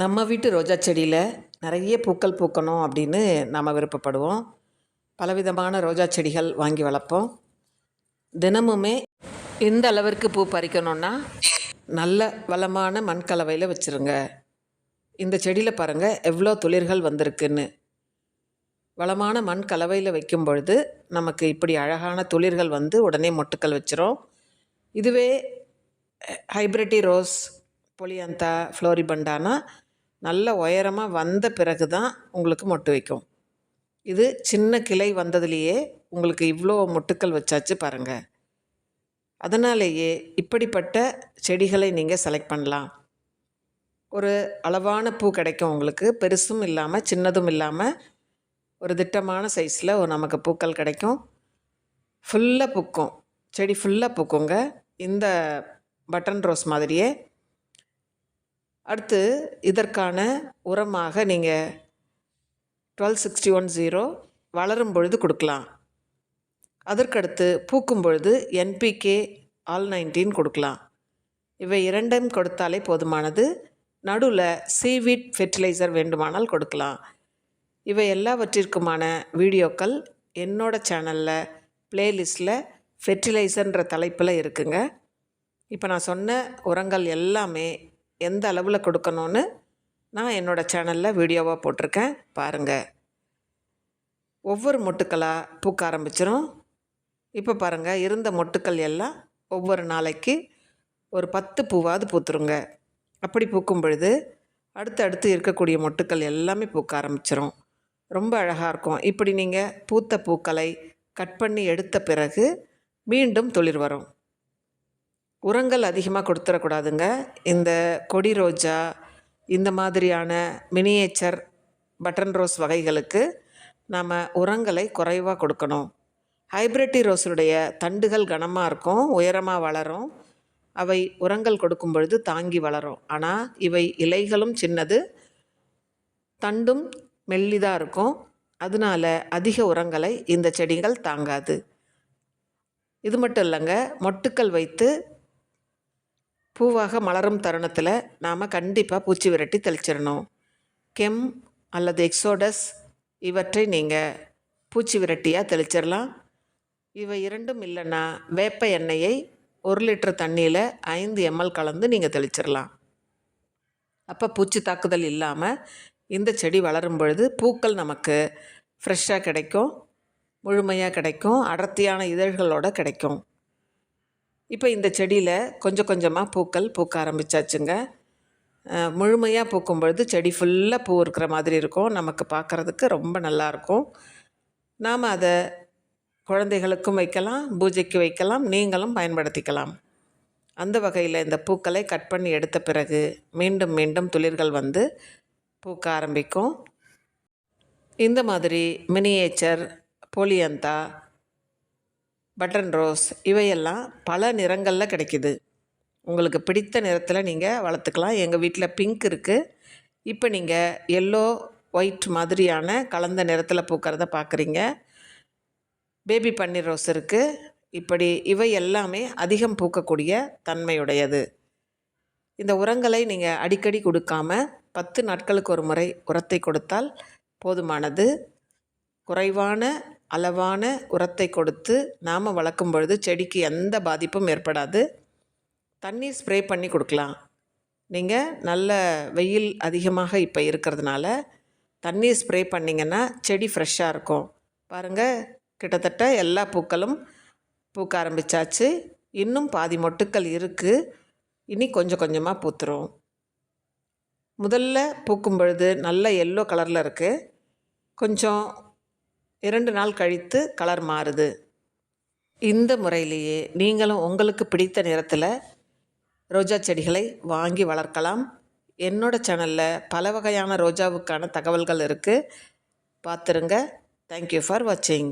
நம்ம வீட்டு ரோஜா செடியில் நிறைய பூக்கள் பூக்கணும் அப்படின்னு நாம் விருப்பப்படுவோம். பலவிதமான ரோஜா செடிகள் வாங்கி வளர்ப்போம். தினமுமே இந்த அளவிற்கு பூ பறிக்கணுன்னா நல்ல வளமான மண் கலவையில் வச்சுருங்க. இந்த செடியில் பாருங்கள் எவ்வளோ துளிர்கள் வந்திருக்குன்னு. வளமான மண் கலவையில் வைக்கும் பொழுது நமக்கு இப்படி அழகான துளிர்கள் வந்து உடனே மொட்டுக்கள் வச்சிரும். இதுவே ஹைப்ரிட்டி ரோஸ் பொலியந்தா ஃப்ளோரிபண்டானா நல்ல உயரமாக வந்த பிறகு தான் உங்களுக்கு மொட்டு வைக்கும். இது சின்ன கிளை வந்ததுலேயே உங்களுக்கு இவ்வளோ மொட்டுக்கள் வச்சாச்சு பாருங்கள் அதனாலேயே இப்படிப்பட்ட செடிகளை நீங்கள் செலக்ட் பண்ணலாம். ஒரு அளவான பூ கிடைக்கும் உங்களுக்கு. பெருசும் இல்லாமல் சின்னதும் இல்லாமல் ஒரு திட்டமான சைஸில் ஒரு நமக்கு பூக்கள் கிடைக்கும். ஃபுல்லாக பூக்கும். செடி ஃபுல்லாக பூக்குங்க. இந்த பட்டன் ரோஸ் மாதிரியே அடுத்து இதற்கான உரமாக நீங்கள் டுவெல் சிக்ஸ்டி ஒன் ஜீரோ வளரும் பொழுது கொடுக்கலாம். அதற்கடுத்து பூக்கும் பொழுது என்பிகே ஆல் நைன்டீன் கொடுக்கலாம். இவை இரண்டும் கொடுத்தாலே போதுமானது. நடுவில் சீவீட் ஃபெர்டிலைசர் வேண்டுமானால் கொடுக்கலாம். இவை எல்லாவற்றிற்குமான வீடியோக்கள் என்னோட சேனலில் ப்ளேலிஸ்ட்டில் ஃபெர்டிலைசர்ன்ற தலைப்பில் இருக்குங்க. இப்போ நான் சொன்ன உரங்கள் எல்லாமே எந்த அளவில் கொடுக்கணும்னு நான் என்னோடய சேனலில் வீடியோவாக போட்டிருக்கேன். பாருங்கள் ஒவ்வொரு மொட்டுக்களாக பூக்க ஆரம்பிச்சிரும். இப்போ பாருங்கள் இருந்த மொட்டுக்கள் எல்லாம் ஒவ்வொரு நாளைக்கு ஒரு பத்து பூவாவது பூத்துருங்க. அப்படி பூக்கும் பொழுது அடுத்தடுத்து இருக்கக்கூடிய மொட்டுக்கள் எல்லாமே பூக்க ஆரம்பிச்சிரும். ரொம்ப அழகாக இருக்கும். இப்படி நீங்கள் பூத்த பூக்களை கட் பண்ணி எடுத்த பிறகு மீண்டும் துளிர் வரும். உரங்கள் அதிகமாக கொடுத்துடக்கூடாதுங்க. இந்த கொடி ரோஜா இந்த மாதிரியான மினியேச்சர் பட்டன் ரோஸ் வகைகளுக்கு நாம் உரங்களை குறைவாக கொடுக்கணும். ஹைப்ரிட்டி ரோஸுடைய தண்டுகள் கனமாக இருக்கும் உயரமாக வளரும். அவை உரங்கள் கொடுக்கும் பொழுது தாங்கி வளரும். ஆனால் இவை இலைகளும் சின்னது தண்டும் மெல்லிதாக இருக்கும். அதனால அதிக உரங்களை இந்த செடிகள் தாங்காது. இது மட்டும் இல்லைங்க மொட்டுக்கள் வைத்து பூவாக மலரும் தருணத்தில் நாம் கண்டிப்பாக பூச்சி விரட்டி தெளிச்சிடணும். கெம் அல்லது எக்ஸோடஸ் இவற்றை நீங்கள் பூச்சி விரட்டியாக தெளிச்சிடலாம். இவை இரண்டும் இல்லைன்னா வேப்ப எண்ணெயை ஒரு லிட்டர் தண்ணியில் ஐந்து எம்எல் கலந்து நீங்கள் தெளிச்சிடலாம். அப்போ பூச்சி தாக்குதல் இல்லாமல் இந்த செடி வளரும் பொழுது பூக்கள் நமக்கு ஃப்ரெஷ்ஷாக கிடைக்கும் முழுமையாக கிடைக்கும் அடர்த்தியான இதழ்களோடு கிடைக்கும். இப்போ இந்த செடியில் கொஞ்சம் கொஞ்சமாக பூக்கள் பூக்க ஆரம்பித்தாச்சுங்க முழுமையாக பூக்கும் பொழுது செடி ஃபுல்லாக பூ இருக்கிற மாதிரி இருக்கும். நமக்கு பார்க்குறதுக்கு ரொம்ப நல்லாயிருக்கும் நாம் அதை குழந்தைகளுக்கும் வைக்கலாம் பூஜைக்கு வைக்கலாம் நீங்களும் பயன்படுத்திக்கலாம். அந்த வகையில் இந்த பூக்களை கட் பண்ணி எடுத்த பிறகு மீண்டும் மீண்டும் துளிர்கள் வந்து பூக்க ஆரம்பிக்கும். இந்த மாதிரி மினியேச்சர் போலியந்தா பட்டன் ரோஸ் இவையெல்லாம் பல நிறங்களில் கிடைக்கிது. உங்களுக்கு பிடித்த நிறத்தில் நீங்கள் வளர்த்துக்கலாம். எங்கள் வீட்டில் பிங்க் இருக்குது இப்போ நீங்கள் எல்லோ ஒயிட் மாதிரியான கலந்த நிறத்தில் பூக்கிறத பார்க்குறீங்க பேபி பன்னீர் ரோஸ் இருக்குது இப்படி இவை எல்லாமே அதிகம் பூக்கக்கூடிய தன்மையுடையது. இந்த உரங்களை நீங்கள் அடிக்கடி கொடுக்காம பத்து நாட்களுக்கு ஒரு முறை உரத்தை கொடுத்தால் போதுமானது. குறைவான அளவான உரத்தை கொடுத்து நாம் வளர்க்கும் பொழுது செடிக்கு எந்த பாதிப்பும் ஏற்படாது. தண்ணீர் ஸ்ப்ரே பண்ணி கொடுக்கலாம். நீங்கள் நல்ல வெயில் அதிகமாக இப்போ இருக்கிறதுனால தண்ணீர் ஸ்ப்ரே பண்ணிங்கன்னா செடி ஃப்ரெஷ்ஷாக இருக்கும். பாருங்கள் கிட்டத்தட்ட எல்லா பூக்களும் பூக்க ஆரம்பித்தாச்சு இன்னும் பாதி மொட்டுக்கள் இருக்குது இனி கொஞ்சம் கொஞ்சமாக பூத்துரும். முதல்ல பூக்கும் பொழுது நல்ல எல்லோ கலரில் இருக்குது கொஞ்சம் இரண்டு நாள் கழித்து கலர் மாறுது. இந்த முறையிலேயே நீங்களும் உங்களுக்கு பிடித்த நிறத்தில் ரோஜா செடிகளை வாங்கி வளர்க்கலாம். என்னோட சேனலில் பல வகையான ரோஜாவுக்கான தகவல்கள் இருக்குது பார்த்துருங்க. தேங்க்யூ ஃபார் வாட்சிங்